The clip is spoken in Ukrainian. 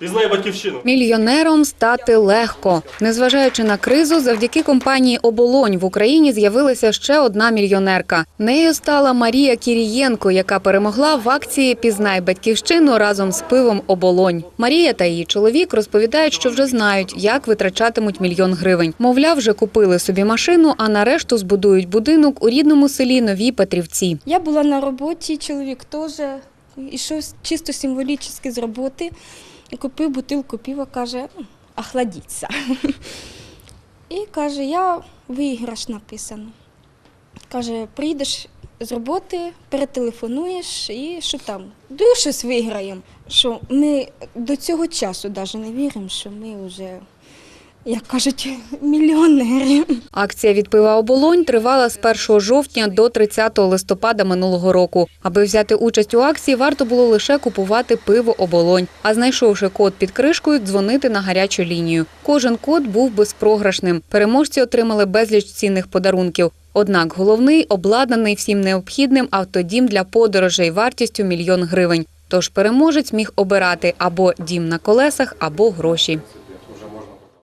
Пізнай батьківщину. Мільйонером стати легко. Незважаючи на кризу, завдяки компанії Оболонь в Україні з'явилася ще одна мільйонерка. Нею стала Марія Кірієнко, яка перемогла в акції Пізнай батьківщину разом з пивом Оболонь. Марія та її чоловік розповідають, що вже знають, як витрачатимуть мільйон гривень. Мовляв, вже купили собі машину, а на решту збудують будинок у рідному селі Нові Петрівці. Я була на роботі, чоловік теж ішов чисто символічно з роботи. Купив бутилку пива, каже, «Ну, охладіться. І каже, я виграш написано. Каже, прийдеш з роботи, перетелефонуєш і що там? Друг щось виграємо. Що ми до цього часу навіть не віримо, що ми вже, як кажуть, мільйонери. Акція від пива оболонь тривала з 1 жовтня до 30 листопада минулого року. Аби взяти участь у акції, варто було лише купувати пиво оболонь. А знайшовши код під кришкою, дзвонити на гарячу лінію. Кожен код був безпрограшним. Переможці отримали безліч цінних подарунків. Однак головний обладнаний всім необхідним автодім для подорожей вартістю мільйон гривень. Тож переможець міг обирати або дім на колесах, або гроші.